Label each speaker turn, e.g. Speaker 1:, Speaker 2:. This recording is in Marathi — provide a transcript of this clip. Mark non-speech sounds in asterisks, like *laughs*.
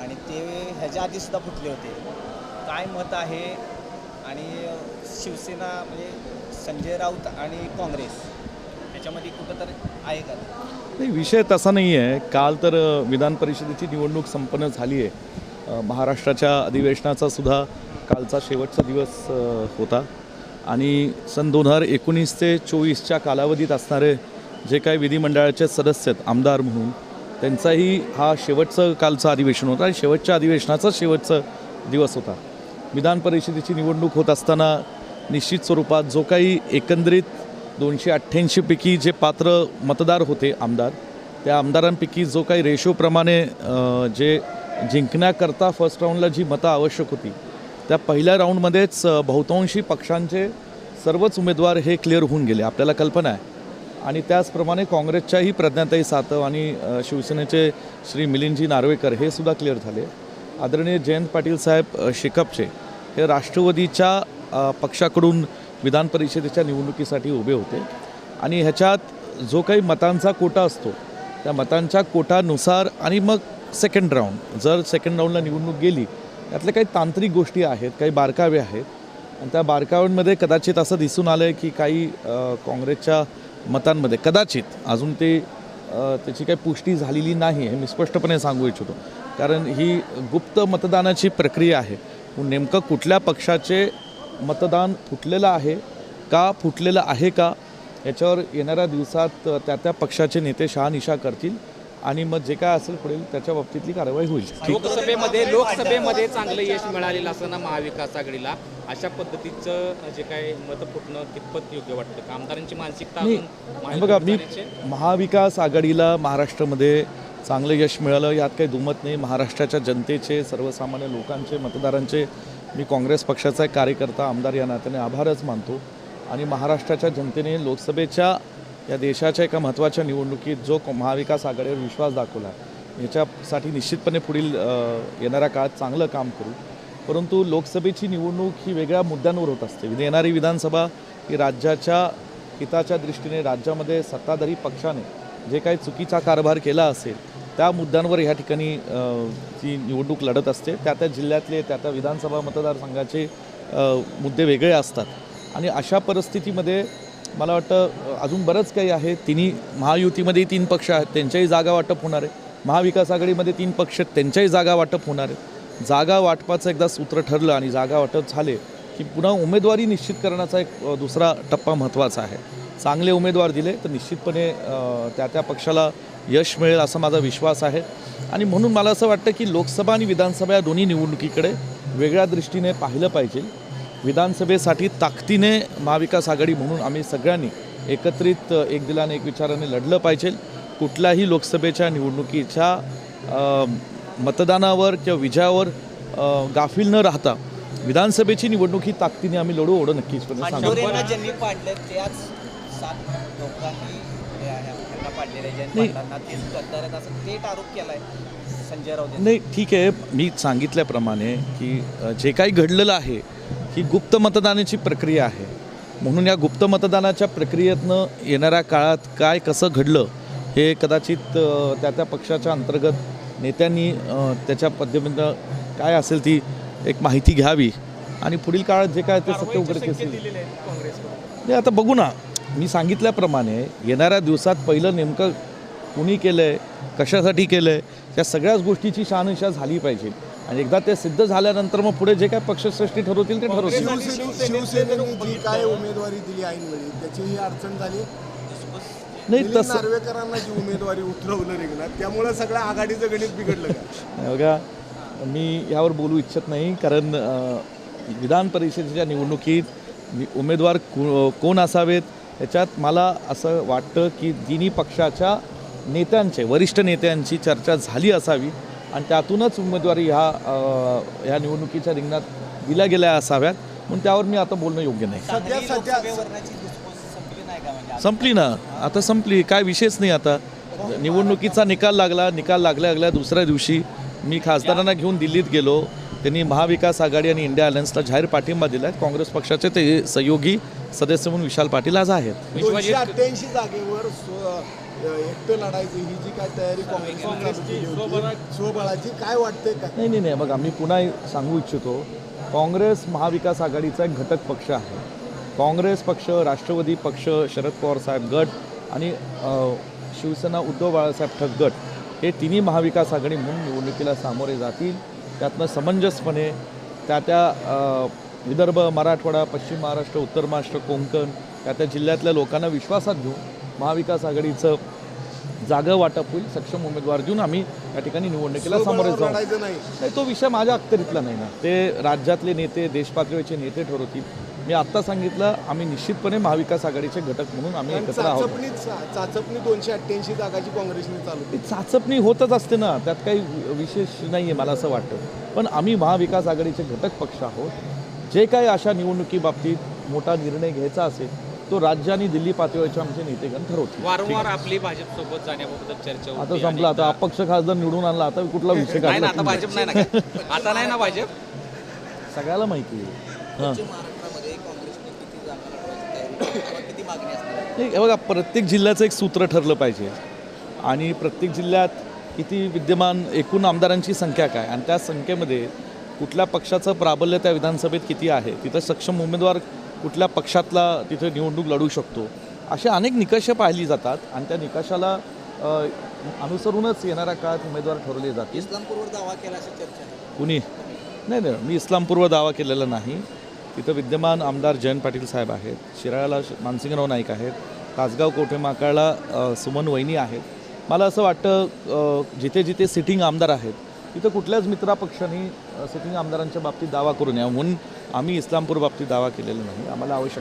Speaker 1: आणि ते ह्याच्या आधी सुद्धा फुटले होते. काय मत आहे? आणि शिवसेना म्हणजे संजय राऊत आणि काँग्रेस त्याच्यामध्ये कुठंतरी आहे का?
Speaker 2: नाही विषय तसा नाही आहे. काल तर विधान परिषदेची निवडणूक संपन्न झाली आहे. महाराष्ट्राच्या अधिवेशनाचा सुद्धा कालचा शेवटचा दिवस होता. आणि सन दोन हजार एकोणीस ते चोवीसच्या कालावधीत असणारे जे काही विधिमंडळाचे सदस्य आहेत आमदार म्हणून त्यांचाही हा शेवटचं कालचं अधिवेशन होतं आणि शेवटच्या अधिवेशनाचा शेवटचा दिवस होता. विधान परिषदेची निवडणूक होत असताना निश्चित स्वरूपात जो काही एकंदरीत दोनशे अठ्ठ्याऐंशीपैकी जे पात्र मतदार होते आमदार त्या आमदारांपैकी जो काही रेशोप्रमाणे जे जिंकण्याकरता फर्स्ट राऊंडला जी मतं आवश्यक होती त्या पहिल्या राऊंडमध्येच बहुतांशी पक्षांचे सर्वच उमेदवार हे क्लिअर होऊन गेले आपल्याला कल्पना आहे. आणि त्याचप्रमाणे काँग्रेसच्याही प्रज्ञाताई सातव आणि शिवसेनेचे श्री मिलिंदजी नार्वेकर हे सुद्धा क्लिअर झाले. आदरणीय जयंत पाटील साहेब शेकपचे हे राष्ट्रवादीच्या पक्षाकडून विधान परिषदेच्या निवडणुकीसाठी उभे होते. आणि ह्याच्यात जो काही मतांचा कोटा असतो त्या मतांच्या कोटानुसार आणि मग सेकंड राऊंड जर सेकंड राऊंडला निवडणूक गेली त्यातल्या काही तांत्रिक गोष्टी आहेत काही बारकावे आहेत. आणि त्या बारकाव्यांमध्ये कदाचित असं दिसून आलं आहे की काही काँग्रेसच्या मतांमध्ये कदाचित अजून ते त्याची काही पुष्टी झालेली नाही हे मी स्पष्टपणे सांगू इच्छितो. कारण ही गुप्त मतदानाची प्रक्रिया आहे. नेमकं कुठल्या पक्षाचे मतदान फुटलेलं आहे का फुटलेलं आहे का? याच्यावर येणाऱ्या दिवसात त्या त्या पक्षाचे नेते शहानिशा करतील. आणि मग जे काय असेल पुढील त्याच्या बाबतीतली कारवाई होईल.
Speaker 3: लोकसभेमध्ये लोकसभेमध्ये चांगलं यश मिळालेलं असताना महाविकास आघाडीला अशा पद्धतीचं जे काय मत फुटणं कितपत योग्य वाटतं? का आमदारांची मानसिकता
Speaker 2: बघा मी महाविकास आघाडीला महाराष्ट्रामध्ये चांगलं यश मिळालं यात काही दुमत नाही. महाराष्ट्राच्या जनतेचे सर्वसामान्य लोकांचे मतदारांचे मी काँग्रेस पक्षाचा एक कार्यकर्ता आमदार या नात्याने आभारच मानतो. आणि महाराष्ट्राच्या जनतेने लोकसभेच्या या देशाच्या एका महत्त्वाच्या निवडणुकीत जो महाविकास आघाडीवर विश्वास दाखवला याच्यासाठी निश्चितपणे पुढील येणाऱ्या काळात चांगलं काम करू. परंतु लोकसभेची निवडणूक ही वेगळ्या मुद्द्यांवर होत असते. येणारी विधानसभा ही राज्याच्या हिताच्या दृष्टीने राज्यामध्ये सत्ताधारी पक्षाने जे काही चुकीचा कारभार केला असेल त्या मुद्द्यांवर ह्या ठिकाणी ती निवडणूक लढत असते. त्या त्या जिल्ह्यातले त्या त्या विधानसभा मतदारसंघाचे मुद्दे वेगळे असतात. आणि अशा परिस्थितीमध्ये मला वाटतं अजून बरंच काही आहे. तिन्ही महायुतीमध्ये तीन पक्ष आहेत. त्यांच्याही जागा वाटप होणार आहे. महाविकास आघाडीमध्ये तीन पक्ष आहेत. त्यांच्याही जागा वाटप होणार आहे. जागा वाटपाचं एकदा सूत्र ठरलं आणि जागा वाटप झाले की पुन्हा उमेदवारी निश्चित करण्याचा एक दुसरा टप्पा महत्त्वाचा आहे. चांगले उमेदवार दिले तर निश्चितपणे त्या त्या पक्षाला यश मिळेल असा माझा विश्वास आहे. आणि म्हणून मला असं वाटतं की लोकसभा आणि विधानसभा या दोन्ही निवडणुकीकडे वेगळ्या दृष्टीने पाहिलं पाहिजे. विधानसभेसाठी ताकदीने महाविकास आघाडी म्हणून आम्ही सगळ्यांनी एकत्रित एक दिलाने एक विचाराने लढलं पाहिजे. कुठल्याही लोकसभेच्या निवडणुकीच्या मतदानावर किंवा विजयावर गाफील न राहता विधानसभेची निवडणूक ही ताकदीने आम्ही लढू एवढं नक्कीच नाही. ठीक आहे. मी सांगितल्याप्रमाणे की जे काही घडलेलं आहे ही गुप्त मतदानाची प्रक्रिया आहे. म्हणून या गुप्त मतदानाच्या प्रक्रियेतनं येणाऱ्या काळात काय कसं घडलं हे कदाचित त्या त्या पक्षाच्या अंतर्गत नेत्यांनी त्याच्या पद्धतीनं काय असेल ती एक माहिती घ्यावी. आणि पुढील काळात जे काय ते सत्य
Speaker 3: काँग्रेसकडून.
Speaker 2: नाही आता बघू ना. मी सांगितल्याप्रमाणे येणाऱ्या दिवसात पहिलं नेमकं कुणी केलं आहे कशासाठी केलं आहे या सगळ्याच गोष्टीची शहानिशा झाली पाहिजे. आणि एकदा ते सिद्ध झाल्यानंतर मग पुढे जे काय पक्षश्रेष्ठी ठरवतील ते ठरवतील.
Speaker 4: शिवसेने- शिवसेनेने जी काय उमेदवारी दिली ऐनवेळी त्याची ही अडचण झाली.
Speaker 2: नाही तसं
Speaker 4: नार्वेकरांना जी उमेदवारी उतरवलं रिंगणात त्यामुळे सगळ्या आघाडीचं गणित बिघडलं का? *laughs*
Speaker 2: बघा मी यावर बोलू इच्छित नाही कारण अ, विधान परिषदेच्या निवडणुकीत वि- उमेदवार को कोण असावेत याच्यात मला असं वाटतं की तिन्ही पक्षाच्या नेत्यांचे वरिष्ठ नेत्यांची चर्चा झाली असावी आणि त्यातूनच उमेदवारी ह्या ह्या निवडणुकीच्या रिंगणात दिल्या गेल्या असाव्यात. म्हणून त्यावर मी आता बोलणं योग्य नाही.
Speaker 1: म्हणजे?
Speaker 2: संपली ना. आता संपली. काय विषयच नाही आता. निवडणुकीचा निकाल लागला. निकाल लागल्या लागल्या दुसऱ्या दिवशी मी खासदारांना घेऊन दिल्लीत गेलो. त्यांनी महाविकास आघाडी आणि इंडिया अलायन्सला जाहीर पाठिंबा दिला आहे काँग्रेस पक्षाचे ते सहयोगी सदस्य म्हणून विशाल पाटील आज आहेत.
Speaker 4: एकटं लढायचं ही जी काय तयारी होती, स्वबळाची काय वाटतंय का?
Speaker 2: नाही नाही नाही बघा मी पुन्हा सांगू इच्छितो. काँग्रेस महाविकास आघाडीचा एक घटक पक्ष आहे. काँग्रेस पक्ष राष्ट्रवादी पक्ष शरद पवार साहेब गट आणि शिवसेना उद्धव बाळासाहेब ठक गट हे तिन्ही महाविकास आघाडी म्हणून निवडणुकीला सामोरे जातील. त्यातनं समंजसपणे त्या त्या विदर्भ मराठवाडा पश्चिम महाराष्ट्र उत्तर महाराष्ट्र कोकण त्या त्या जिल्ह्यातल्या लोकांना विश्वासात घेऊन महाविकास आघाडीचं जागा वाटप होईल सक्षम उमेदवार देऊन आम्ही या ठिकाणी निवडणुकीला सामोरे जाऊ.
Speaker 4: नाही.
Speaker 2: तो विषय माझ्या अखत्यारीतला नाही ना. ते राज्यातले नेते देशपातळीचे नेते ठरवतील. मी आत्ता सांगितलं आम्ही निश्चितपणे महाविकास आघाडीचे घटक म्हणून आम्ही एकत्र आहोत.
Speaker 4: चाचपणी दोनशे अठ्ठ्याऐंशी जागाची काँग्रेसने चालू
Speaker 2: चाचपणी होतच असते ना. त्यात काही विशेष नाही आहे मला असं वाटतं. पण आम्ही महाविकास आघाडीचे घटक पक्ष आहोत. जे काही अशा निवडणुकीबाबतीत मोठा निर्णय घ्यायचा असेल तो राज्य आणि दिल्ली पातळीवरचे आमचे नेतेगण ठरवतील
Speaker 3: वारंवार आपली भाजपसोबत जाण्याबाबत चर्चा
Speaker 2: आता संपलं. आता अपक्ष खासदार निवडून आणला. आता कुठला विषय
Speaker 3: नाही ना आता भाजप नाही ना काय? आता नाही ना भाजप?
Speaker 2: सगळ्याला माहिती आहे.
Speaker 1: महाराष्ट्रामध्ये काँग्रेसने किती जागा लढवायची तयारी किंवा किती मागणी असणार?
Speaker 2: नाही, बघा प्रत्येक जिल्ह्याचं एक सूत्र ठरलं पाहिजे. आणि प्रत्येक जिल्ह्यात किती विद्यमान एकूण आमदारांची संख्या काय? आणि त्या संख्येमध्ये कुठल्या पक्षाचं प्राबल्य त्या विधानसभेत किती आहे? तिथं सक्षम उमेदवार कुठल्या पक्षातला तिथे निवडणूक लढू शकतो. असे अनेक निकष पाहिली जातात आणि त्या निकषाला अनुसरूनच येणाऱ्या काळात उमेदवार ठरवले जातील.
Speaker 1: इस्लामपूरवर दावा केला अशी चर्चा
Speaker 2: कुणी? नाही नाही मी इस्लामपूर्व दावा केलेला नाही. तिथं विद्यमान आमदार जयंत पाटील साहेब आहेत. शिराळ्याला मानसिंगराव नाईक आहेत. तासगाव कोठे माकाळला सुमन वहिनी आहेत. मला असं वाटतं जिथे जिथे सिटिंग आमदार आहेत तिथं कुठल्याच मित्रापक्षांनी सिटिंग आमदारांच्या बाबतीत दावा करू नये. म्हणून आम्ही इस्लामपूर बाबतीत दावा केलेला नाही. आम्हाला आवश्यक